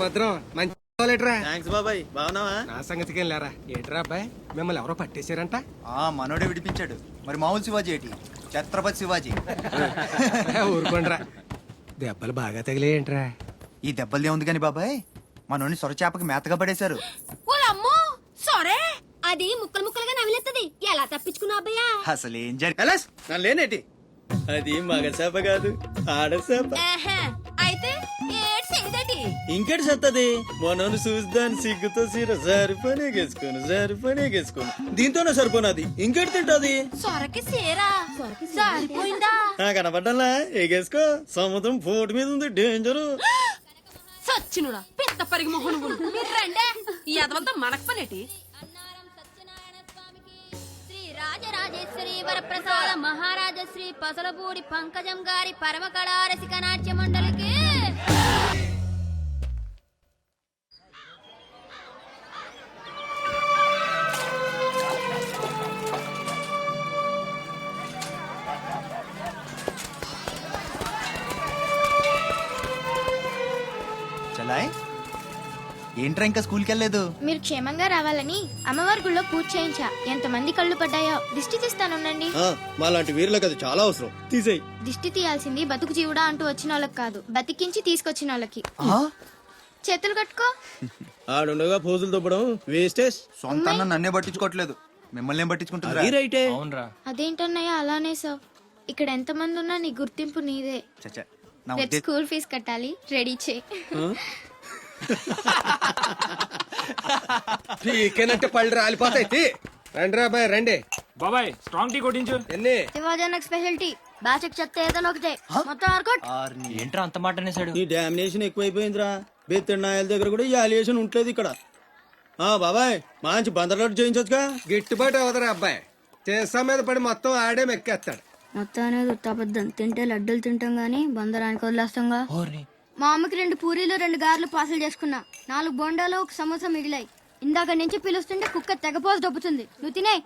భద్రం. మంచి థ్యాంక్స్ బాబాయ్. బాగున్నావా? నా సంగతికేం లేరా? ఏట్రా అబ్బాయి? మిమ్మల్ని ఎవరో పట్టేశారంట? ఆ మనోడే విడిపించాడు. మరి మామూలు శివాజీ ఏంటి? ఛత్రపతి శివాజీ. ఊరుకోండిరా. దెబ్బలు బాగా తగిలేయంట్రా. ఈ దెబ్బలదే ఉంది కానీ బాబాయ్ మనోని సొరచేపకి మేతగా పడేశారు. సరే! అది ముక్కలు ముక్కలుగా నవిలేస్తుంది ఎలా తప్పించుకున్నావు అబ్బయ్యా? అసలు ఏం జరిగి ఎలాస్ నన్ను లేనేటి? అది మగ చేప కాదు ఆడ చేప. అయితే చేయదటి ఇంకెటి సత్తది? మనోని చూస్తాను సిగ్గుతో సీర సరిపోనే గేసుకోను సరిపోనే గేసుకోను. దీంతోనే సరిపోనది. ఇంకెటి తింటది? సొరకి సేరా జారిపోయిందా నా కనపడ్డలా? ఎగేసుకో సముద్రం పోటు మీద ఉంది డేంజరు. సచ్చినుడా పెద్ద పరిగి మొహను మీరు రండే. ఈ అదవంతా మనకు పనేటి? శ్రీ రాజరాజేశ్వరి వరప్రసాద మహారాజ శ్రీ పసలపూడి పంకజం గారి పరమ కళా రసిక నాట్య మండలికి ఏంట్రా ఇంకా స్కూల్కి వెళ్ళలేదు మీరు క్షేమంగా రావాలని అమ్మవారి గుళ్ళో పూజ చేయించా. ఎంతమంది కళ్ళు పడ్డాయో. దిష్టి తీస్తానుండండి మాలాంటి వీరులకు అది చాలా అవసరం. తీసేయి. దిష్టి తీయాల్సింది బతుకు జీవుడా అంటూ వచ్చిన వాళ్ళకి కాదు. బతికించి తీసుకొచ్చిన వాళ్ళకి ఆ? చేతులు కట్టుకో. ఆడుండగా పోజులు తొప్పడం వేస్టేజ్. సొంత అన్న నన్నే పట్టించుకోవట్లేదు. మిమ్మల్ని అది రైటే. అదేంటన్నయ్య అలానే సార్ ఇక్కడ ఎంతమంది ఉన్నా నీ గుర్తింపు నీదే. నా స్కూల్ ఫీజు కట్టాలి. రెడీ చే పీకేనంటే పళ్ళు రాలిపోతాయి. రండి అబ్బాయి రండి. బాబాయ్ స్ట్రాంగ్ టీ కొట్టించు. ఎన్ని? శివాజీ స్పెషాలిటీ బాచక్ చెత్త ఏదైనా ఒకటే. మొత్తం ఆర్కోట్. ఏంట్రా అంత మాట అనేసాడు ఈ డామినేషన్ ఎక్కువైపోయిందిరా. బెత్తడి నాయల దగ్గర కూడా ఈ అలియేషన్ ఉంటలేదు ఇక్కడ. ఆ బాబాయ్ మంచి బందర్లాట్ చేయించొచ్చుగా? గిట్టుబాటు అవదరా అబ్బాయి. చేసా మీద పడి మొత్తం ఆడే మెక్కేస్తాడు. మొత్తం అనేది ఉత్తాబద్ధం తింటే లడ్డూలు తింటాం గానీ బందరానికి వదిలేస్తాంగా. మా అమ్మకి రెండు పూరీలు రెండు గారెలు పార్సల్ చేసుకున్నా. నాలుగు బొండాలు ఒక సమోసా మిగిలాయి. ఇందాక నుంచి పిలుస్తుంటే కుక్క తెగపోసి దొబ్బుతుంది. నువ్వు తినే.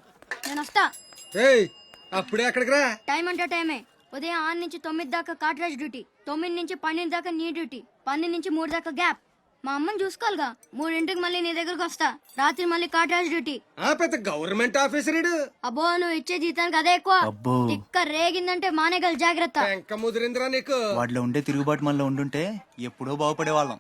నేను వస్తా. అప్పుడే అక్కడికి రా? టైం అంటే టైమే. ఉదయం ఆరు నుంచి తొమ్మిది దాకా కాట్రాజ్ డ్యూటీ. తొమ్మిది నుంచి పన్నెండు దాకా నీ డ్యూటీ. పన్నెండు నుంచి మూడు దాకా గ్యాప్. మా అమ్మని చూసుకోవాలిగా. మూడింటికి మళ్ళీ నీ దగ్గరకు వస్తా. రాత్రి మళ్ళీ కాట్రాజ్ డ్యూటీ. ఆ పెద్ద గవర్నమెంట్ ఆఫీసర్ ఇడు అబ్బో నువ్వు ఇచ్చే జీతానికి అదే ఎక్కువ. అబ్బో. తిక్క రేగిందంటే మానేగల జాగ్రత్త. వెంక ముదిరిందిరా నీకు. వాటిలో ఉండే తిరుగుబాటు మనలో ఉండుంటే ఎప్పుడో బాగుపడే వాళ్ళం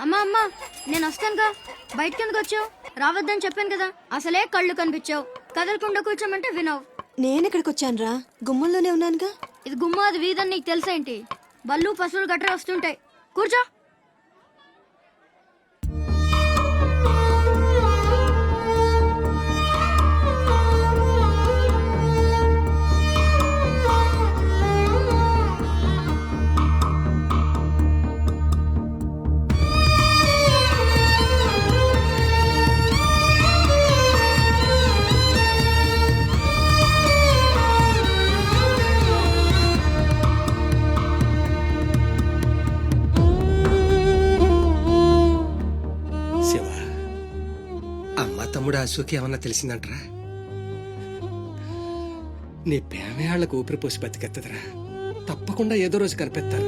అమ్మా అమ్మా నేను వస్తానుగా. బయటకి ఎందుకు వచ్చావు? రావద్దని చెప్పాను కదా. అసలే కళ్ళు కనిపించావు. కదలకుండా కూర్చోమంటే వినవు. నేను ఇక్కడికి వచ్చానురా? గుమ్మంలోనే ఉన్నానుగా? ఇది గుమ్మాది వీధని నీకు తెలుసేంటి బళ్ళు పశువులు గట్రా వస్తుంటాయి. కూర్చో. తమ్ముడు అశోక్ ఏమన్నా తెలిసిందంటరా? నీ పేమయాళ్ళకు ఊపిరి పోసి బతికెత్తదరా. తప్పకుండా ఏదో రోజు కనిపెత్తారు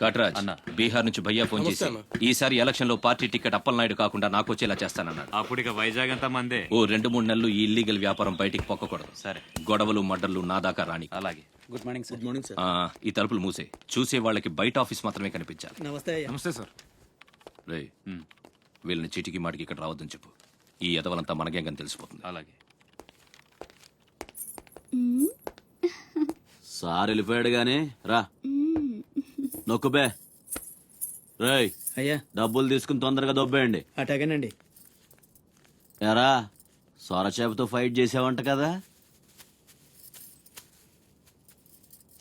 కట్రాజ్ అన్న. బీహార్ నుంచి భయ్యా ఫోన్ చేసి ఈసారి ఎలక్షన్లో పార్టీ టికెట్ అప్పలనాయుడు కాకుండా నాకు వచ్చేలా చేస్తానన్నాడు. అప్పుడు ఇక వైజాగ్ అంతా మందే. ఓ రెండు మూడు నెలలు ఈ ఇల్లీగల్ వ్యాపారం బయటికి పొక్కకూడదు. సరే. గొడవలు మడ్డర్లు నా దాకా రాని. అలాగే. Good morning sir good morning sir ఆ, ఈ తలుపులు మూసే. చూసే వాళ్ళకి బయట ఆఫీస్ మాత్రమే కనిపించాలి. నమస్తే అయ్యా. నమస్తే సార్. రే వీళ్ళని చీటికి మాటికి ఇక్కడ రావద్దని చెప్పు. ఈ ఎదవలంతా మనకేం తెలిసిపోతుంది. అలాగే. సార్ వెళ్ళిపోయాడు గాని. రా. నొక్కుబే. రేయ్ అయ్యా. డబ్బులు తీసుకుని తొందరగా దొబ్బేయండి. అటాగేనండి. ఎరా సొరచేపతో ఫైట్ చేసావంట కదా.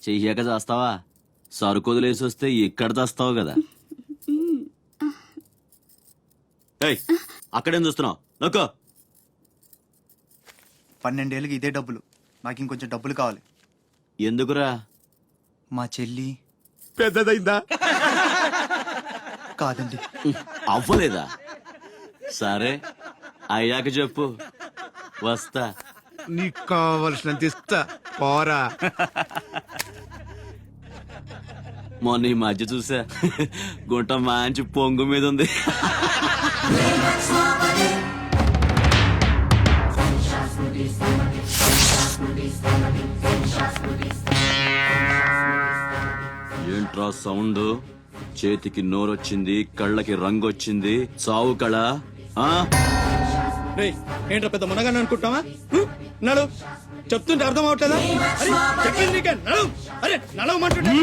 చెయ్యాక చేస్తావా సరుకు వదిలేసి వస్తే ఇక్కడ తెస్తావు కదా. ఏయ్ అక్కడేం చూస్తున్నావు? నొక్కో. పన్నెండేళ్ళకి ఇదే డబ్బులు. నాకు ఇంకొంచెం డబ్బులు కావాలి. ఎందుకురా? మా చెల్లి పెద్దదైందా? కాదండి. అవ్వలేదా? సరే అయ్యాక చెప్పు. వస్తా. నీకు కావలసినంత ఇస్తా. పోరా. మొన్న ఈ మధ్య చూసా. గుంట మంచి పొంగు మీద ఉంది. ఏంట్రా సౌండ్? చేతికి నోరొచ్చింది కళ్ళకి రంగొచ్చింది. చావు కళ ఆ? రేయ్ ఏంట్రా పెద్ద మనగాన్ని అనుకుంటావా? నడు. చెప్తుంటే అర్థం అవట్లేదా? అరే చెప్పింది నీకే. నడు. అరే నడవమంటుంటే.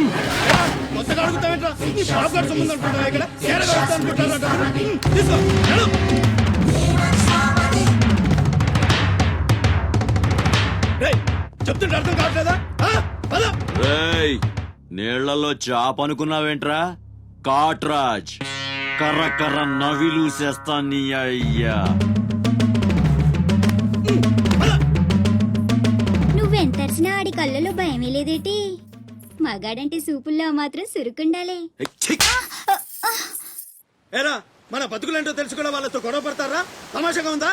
కొత్తగా అడుగుతావేంట్రా? నీ బాబు గారి సంబంధం అనుకుంటావా ఇక్కడ? వస్తా అనుకుంటారా తీసుకో. నడు. చెప్తుంటే అర్థం కావట్లేదా? రేయ్ నీళ్ళలో చాప అనుకున్నావేంట్రా? కాట్రాజ్. కర్ర కర్ర నవిలూసేస్తా నీ అయ్యా. కళ్ళలో భయమే లేదేటి? మగాడంటే సూపుల్లో మాత్రం సురుకుండాలే. ఏరా మన బతుకులేంటో తెలుసుకునే వాళ్ళతో గొడవ పడతారా? తమాషాగా ఉందా?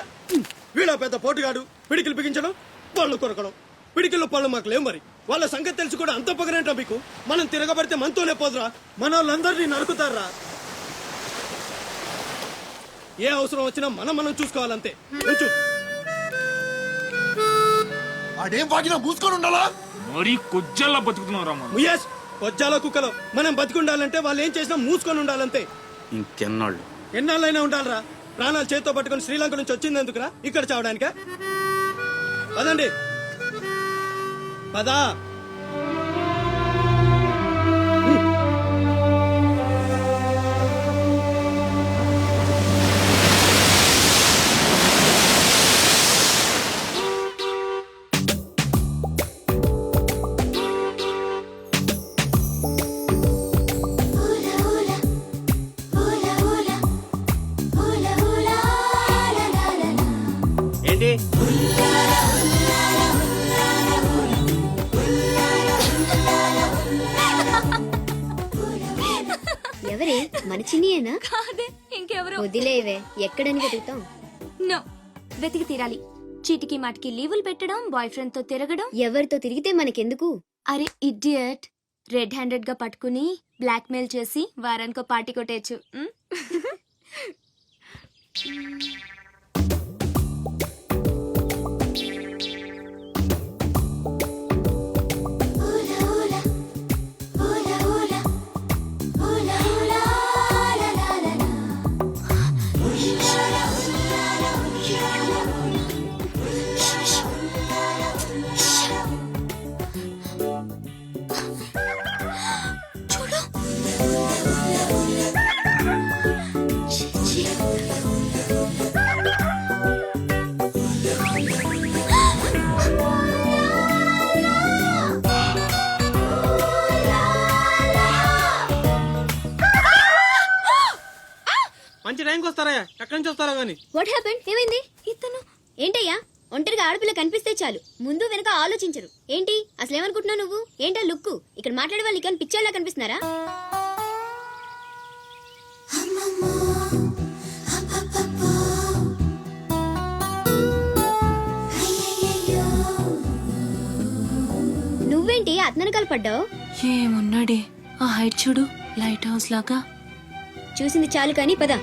వీళ్ళ పెద్ద పోటుగాడు. పిడికిలు బిగించడం పళ్ళు కొరకడం. పిడికిల్లో పళ్ళు మాకు లేవు మరి. వాళ్ళ సంగతి తెలిసి కూడా అంత పొగరేంటో మీకు? మనం తిరగబడితే మనతోనే పోదురా. మన వాళ్ళందరినీ నరుకుతారా? ఏ అవసరం వచ్చినా మనం మనం చూసుకోవాలంతే. ఉంచు. ఆడేం వాగినా మూసుకొని ఉండాలా? మరీ కొజ్జల్లా బతుకుతున్నావు మనం ముయేష్ వజ్జాల కుక్కలో మనం బతికుండాలంటే వాళ్ళు ఏం చేసినా మూసుకొని ఉండాలంతే. ఇంకెన్నాళ్ళు? ఎన్నాళ్ళైనా ఉండాలరా. ప్రాణాలు చేత్తో పట్టుకొని శ్రీలంక నుంచి వచ్చింది ఎందుకురా? ఇక్కడ చావడానికా? పదండి. పదా. ఎవరే? మన చిన్నియేనా? కాదే ఇంకెవరు? వదిలేవే ఎక్కడని వెతుకుతాం? నో. వెతికి తీరాలి. చీటికి మాటికి లీవులు పెట్టడం బాయ్ ఫ్రెండ్తో తిరగడం. ఎవరితో తిరిగితే మనకెందుకు? అరే ఇడియట్ రెడ్ హ్యాండెడ్గా పట్టుకుని బ్లాక్ మెయిల్ చేసి వారానికో పార్టీ కొట్టేయచ్చు. ఉమ్? మంచి టైంకి వస్తారా? ఎక్కడి నుంచి వస్తారా గానీ. వాట్ హ్యాపెన్ ఏమైంది? ఇతను? ఏంటయ్యా? ఒంటరిగా ఆడపిల్ల కనిపిస్తే చాలు. ముందు వెనక ఆలోచించరు. ఏంటి? అసలు ఏమనుకుంటున్నావు నువ్వు? ఏంటా లుక్కు? ఇక్కడ మాట్లాడే వాళ్ళు ఇక్కడ పిచ్చోళ్ళ కనిపిస్తున్నారా? నువ్వేంటి అతనకాలు పడ్డావు ఏమున్నాడే? ఆ హైట్ చూడు లైట్ హౌస్ లాగా. చూసింది చాలు కానీ పద.